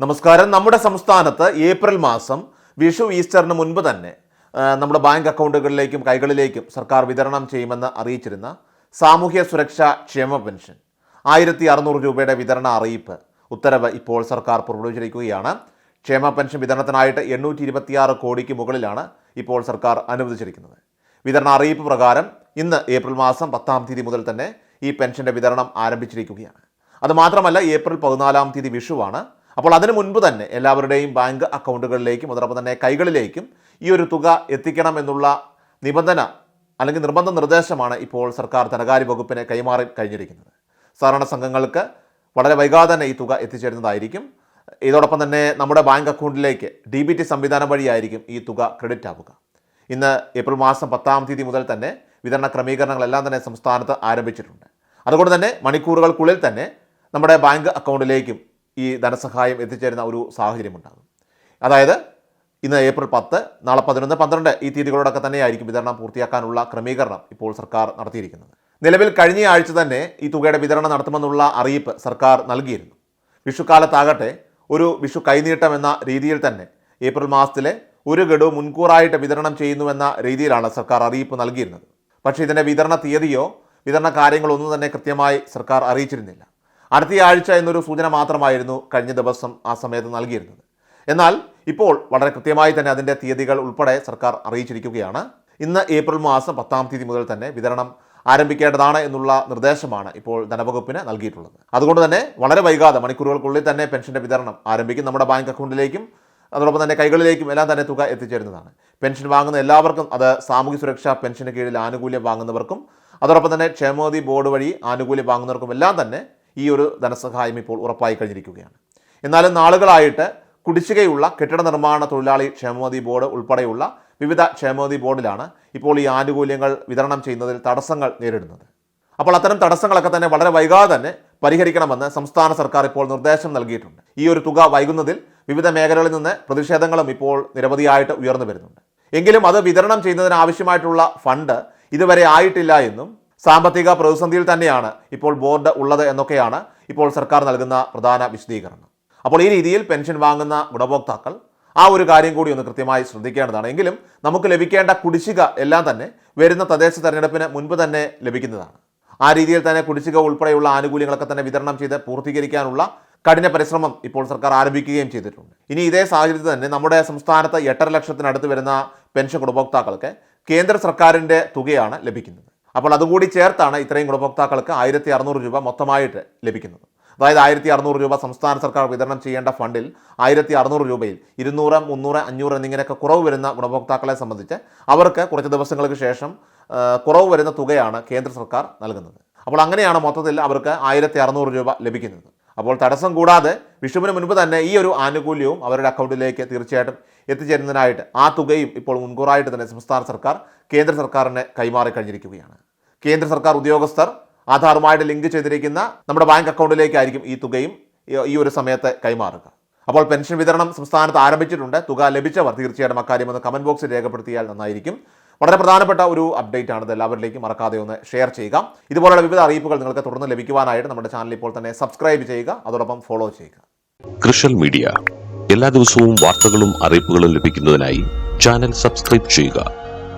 നമസ്കാരം. നമ്മുടെ സംസ്ഥാനത്ത് ഏപ്രിൽ മാസം വിഷു ഈസ്റ്ററിന് മുൻപ് തന്നെ നമ്മുടെ ബാങ്ക് അക്കൗണ്ടുകളിലേക്കും കൈകളിലേക്കും സർക്കാർ വിതരണം ചെയ്യുമെന്ന് അറിയിച്ചിരുന്ന സാമൂഹ്യ സുരക്ഷാ ക്ഷേമ പെൻഷൻ ആയിരത്തി അറുന്നൂറ് രൂപയുടെ വിതരണ അറിയിപ്പ് ഉത്തരവ് ഇപ്പോൾ സർക്കാർ പുറപ്പെടുവിച്ചിരിക്കുകയാണ്. ക്ഷേമ പെൻഷൻ വിതരണത്തിനായിട്ട് എണ്ണൂറ്റി ഇരുപത്തിയാറ് കോടിക്ക് മുകളിലാണ് ഇപ്പോൾ സർക്കാർ അനുവദിച്ചിരിക്കുന്നത്. വിതരണ അറിയിപ്പ് പ്രകാരം ഇന്ന് ഏപ്രിൽ മാസം പത്താം തീയതി മുതൽ തന്നെ ഈ പെൻഷന്റെ വിതരണം ആരംഭിച്ചിരിക്കുകയാണ്. അതുമാത്രമല്ല ഏപ്രിൽ പതിനാലാം തീയതി വിഷുവാണ്. അപ്പോൾ അതിനു മുൻപ് തന്നെ എല്ലാവരുടെയും ബാങ്ക് അക്കൗണ്ടുകളിലേക്കും അതോടൊപ്പം തന്നെ കൈകളിലേക്കും ഈ ഒരു തുക എത്തിക്കണം എന്നുള്ള നിബന്ധന അല്ലെങ്കിൽ നിർബന്ധ നിർദ്ദേശമാണ് ഇപ്പോൾ സർക്കാർ ധനകാര്യ വകുപ്പിനെ കൈമാറി കഴിഞ്ഞിരിക്കുന്നത്. സാധാരണ സംഘങ്ങൾക്ക് വളരെ വൈകാതെ തന്നെ ഈ തുക എത്തിച്ചേരുന്നതായിരിക്കും. ഇതോടൊപ്പം തന്നെ നമ്മുടെ ബാങ്ക് അക്കൗണ്ടിലേക്ക് ഡി ബി ടി സംവിധാനം വഴിയായിരിക്കും ഈ തുക ക്രെഡിറ്റ് ആവുക. ഇന്ന് ഏപ്രിൽ മാസം പത്താം തീയതി മുതൽ തന്നെ വിതരണ ക്രമീകരണങ്ങളെല്ലാം തന്നെ സംസ്ഥാനത്ത് ആരംഭിച്ചിട്ടുണ്ട്. അതുകൊണ്ട് തന്നെ മണിക്കൂറുകൾക്കുള്ളിൽ തന്നെ നമ്മുടെ ബാങ്ക് അക്കൗണ്ടിലേക്കും ഈ ധനസഹായം എത്തിച്ചേരുന്ന ഒരു സാഹചര്യമുണ്ടാകും. അതായത് ഇന്ന് ഏപ്രിൽ പത്ത് നാളെ പതിനൊന്ന് പന്ത്രണ്ട് ഈ തീയതികളോടൊക്കെ തന്നെയായിരിക്കും വിതരണം പൂർത്തിയാക്കാനുള്ള ക്രമീകരണം ഇപ്പോൾ സർക്കാർ നടത്തിയിരിക്കുന്നത്. നിലവിൽ കഴിഞ്ഞ ആഴ്ച തന്നെ ഈ തുകയുടെ വിതരണം നടത്തുമെന്നുള്ള അറിയിപ്പ് സർക്കാർ നൽകിയിരുന്നു. വിഷുക്കാലത്താകട്ടെ ഒരു വിഷു കൈനീട്ടം എന്ന രീതിയിൽ തന്നെ ഏപ്രിൽ മാസത്തിലെ ഒരു ഗഡു മുൻകൂറായിട്ട് വിതരണം ചെയ്യുന്നുവെന്ന രീതിയിലാണ് സർക്കാർ അറിയിപ്പ് നൽകിയിരുന്നത്. പക്ഷേ ഇതിന്റെ വിതരണ തീയതിയോ വിതരണ കാര്യങ്ങളൊന്നും തന്നെ കൃത്യമായി സർക്കാർ അറിയിച്ചിരുന്നില്ല. അടുത്ത ആഴ്ച എന്നൊരു സൂചന മാത്രമായിരുന്നു കഴിഞ്ഞ ദിവസം ആ സമയത്ത് നൽകിയിരുന്നത്. എന്നാൽ ഇപ്പോൾ വളരെ കൃത്യമായി തന്നെ അതിന്റെ തീയതികൾ ഉൾപ്പെടെ സർക്കാർ അറിയിച്ചിരിക്കുകയാണ്. ഇന്ന് ഏപ്രിൽ മാസം പത്താം തീയതി മുതൽ തന്നെ വിതരണം ആരംഭിക്കേണ്ടതാണ് എന്നുള്ള നിർദ്ദേശമാണ് ഇപ്പോൾ ധനവകുപ്പിന് നൽകിയിട്ടുള്ളത്. അതുകൊണ്ട് തന്നെ വളരെ വൈകാതെ മണിക്കൂറുകൾക്കുള്ളിൽ തന്നെ പെൻഷന്റെ വിതരണം ആരംഭിക്കും. നമ്മുടെ ബാങ്ക് അക്കൗണ്ടിലേക്കും അതോടൊപ്പം തന്നെ കൈകളിലേക്കും എല്ലാം തന്നെ തുക എത്തിച്ചേരുന്നതാണ്. പെൻഷൻ വാങ്ങുന്ന എല്ലാവർക്കും അത് സാമൂഹ്യ സുരക്ഷാ പെൻഷന് കീഴിൽ ആനുകൂല്യം വാങ്ങുന്നവർക്കും അതോടൊപ്പം തന്നെ ക്ഷേമനിധി ബോർഡ് വഴി ആനുകൂല്യം വാങ്ങുന്നവർക്കും എല്ലാം തന്നെ ഈ ഒരു ധനസഹായം ഇപ്പോൾ ഉറപ്പായി കഴിഞ്ഞിരിക്കുകയാണ്. എന്നാലും നാളുകളായിട്ട് കുടിശ്ശികയുള്ള കെട്ടിട നിർമ്മാണ തൊഴിലാളി ക്ഷേമനിധി ബോർഡ് ഉൾപ്പെടെയുള്ള വിവിധ ക്ഷേമനിധി ബോർഡിലാണ് ഇപ്പോൾ ഈ ആനുകൂല്യങ്ങൾ വിതരണം ചെയ്യുന്നതിൽ തടസ്സങ്ങൾ നേരിടുന്നത്. അപ്പോൾ അത്തരം തടസ്സങ്ങളൊക്കെ തന്നെ വളരെ വൈകാതെ തന്നെ പരിഹരിക്കണമെന്ന് സംസ്ഥാന സർക്കാർ ഇപ്പോൾ നിർദ്ദേശം നൽകിയിട്ടുണ്ട്. ഈ ഒരു തുക വൈകുന്നതിൽ വിവിധ മേഖലകളിൽ നിന്ന് പ്രതിഷേധങ്ങളും ഇപ്പോൾ നിരവധിയായിട്ട് ഉയർന്നു വരുന്നുണ്ട്. എങ്കിലും അത് വിതരണം ചെയ്യുന്നതിന് ആവശ്യമായിട്ടുള്ള ഫണ്ട് ഇതുവരെ ആയിട്ടില്ല എന്നും സാമ്പത്തിക പ്രതിസന്ധിയിൽ തന്നെയാണ് ഇപ്പോൾ ബോർഡ് ഉള്ളത് എന്നൊക്കെയാണ് ഇപ്പോൾ സർക്കാർ നൽകുന്ന പ്രധാന വിശദീകരണം. അപ്പോൾ ഈ രീതിയിൽ പെൻഷൻ വാങ്ങുന്ന ഗുണഭോക്താക്കൾ ആ ഒരു കാര്യം കൂടി ഒന്ന് കൃത്യമായി ശ്രദ്ധിക്കേണ്ടതാണ്. എങ്കിലും നമുക്ക് ലഭിക്കേണ്ട കുടിശ്ശിക എല്ലാം തന്നെ വരുന്ന തദ്ദേശ തെരഞ്ഞെടുപ്പിന് മുൻപ് തന്നെ ലഭിക്കുന്നതാണ്. ആ രീതിയിൽ തന്നെ കുടിശ്ശിക ഉൾപ്പെടെയുള്ള ആനുകൂല്യങ്ങളൊക്കെ തന്നെ വിതരണം ചെയ്ത് പൂർത്തീകരിക്കാനുള്ള കഠിന പരിശ്രമം ഇപ്പോൾ സർക്കാർ ആരംഭിക്കുകയും ചെയ്തിട്ടുണ്ട്. ഇനി ഇതേ സാഹചര്യത്തിൽ തന്നെ നമ്മുടെ സംസ്ഥാനത്ത് എട്ടര ലക്ഷത്തിനടുത്ത് വരുന്ന പെൻഷൻ ഗുണഭോക്താക്കൾക്ക് കേന്ദ്ര സർക്കാരിന്റെ തുകയാണ് ലഭിക്കുന്നത്. അപ്പോൾ അതുകൂടി ചേർത്താണ് ഇത്രയും ഗുണഭോക്താക്കൾക്ക് ആയിരത്തി അറുന്നൂറ് രൂപ മൊത്തമായിട്ട് ലഭിക്കുന്നത്. അതായത് ആയിരത്തി അറുന്നൂറ് രൂപ സംസ്ഥാന സർക്കാർ വിതരണം ചെയ്യേണ്ട ഫണ്ടിൽ ആയിരത്തി അറുന്നൂറ് രൂപയിൽ ഇരുന്നൂറ് മുന്നൂറ് അഞ്ഞൂറ് എന്നിങ്ങനെയൊക്കെ കുറവ് വരുന്ന ഗുണഭോക്താക്കളെ സംബന്ധിച്ച് അവർക്ക് കുറച്ച് ദിവസങ്ങൾക്ക് ശേഷം കുറവ് വരുന്ന തുകയാണ് കേന്ദ്ര സർക്കാർ നൽകുന്നത്. അപ്പോൾ അങ്ങനെയാണ് മൊത്തത്തിൽ അവർക്ക് ആയിരത്തി അറുന്നൂറ് രൂപ ലഭിക്കുന്നത്. അപ്പോൾ തടസ്സം കൂടാതെ വിഷുവിന് മുൻപ് തന്നെ ഈ ഒരു ആനുകൂല്യവും അവരുടെ അക്കൗണ്ടിലേക്ക് തീർച്ചയായിട്ടും എത്തിച്ചേരുന്നതിനായിട്ട് ആ തുകയും ഇപ്പോൾ മുൻകൂറായിട്ട് തന്നെ സംസ്ഥാന സർക്കാർ കേന്ദ്ര സർക്കാരിനെ കൈമാറി കഴിഞ്ഞിരിക്കുകയാണ്. കേന്ദ്ര സർക്കാർ ഉദ്യോഗസ്ഥർ ആധാറുമായിട്ട് ലിങ്ക് ചെയ്തിരിക്കുന്ന നമ്മുടെ ബാങ്ക് അക്കൗണ്ടിലേക്കായിരിക്കും ഈ തുകയും ഈ- ഒരു സമയത്ത് കൈമാറുക. അപ്പോൾ പെൻഷൻ വിതരണം സംസ്ഥാനത്ത് ആരംഭിച്ചിട്ടുണ്ട്. തുക ലഭിച്ചവർ തീർച്ചയായിട്ടും അക്കാര്യം ഒന്ന് കമന്റ് ബോക്സിൽ രേഖപ്പെടുത്തിയാൽ നന്നായിരിക്കും. വളരെ പ്രധാനപ്പെട്ട ഒരു അപ്ഡേറ്റ് ആണ് ഇത്. എല്ലാവരിലേക്കും മറക്കാതെ ഒന്ന് ഷെയർ ചെയ്യുക. ഇതുപോലുള്ള വിവിധ അറിയിപ്പുകൾ നിങ്ങൾക്ക് തുടർന്ന് ലഭിക്കുവാനായിട്ട് നമ്മുടെ ചാനൽ ഇപ്പോൾ തന്നെ സബ്സ്ക്രൈബ് ചെയ്യുക. അതോടൊപ്പം ഫോളോ ചെയ്യുക. കൃഷൽ മീഡിയ. എല്ലാ ദിവസവും വാർത്തകളും അറിയിപ്പുകളും ലഭിക്കുന്നതിനായി ചാനൽ സബ്സ്ക്രൈബ് ചെയ്യുക.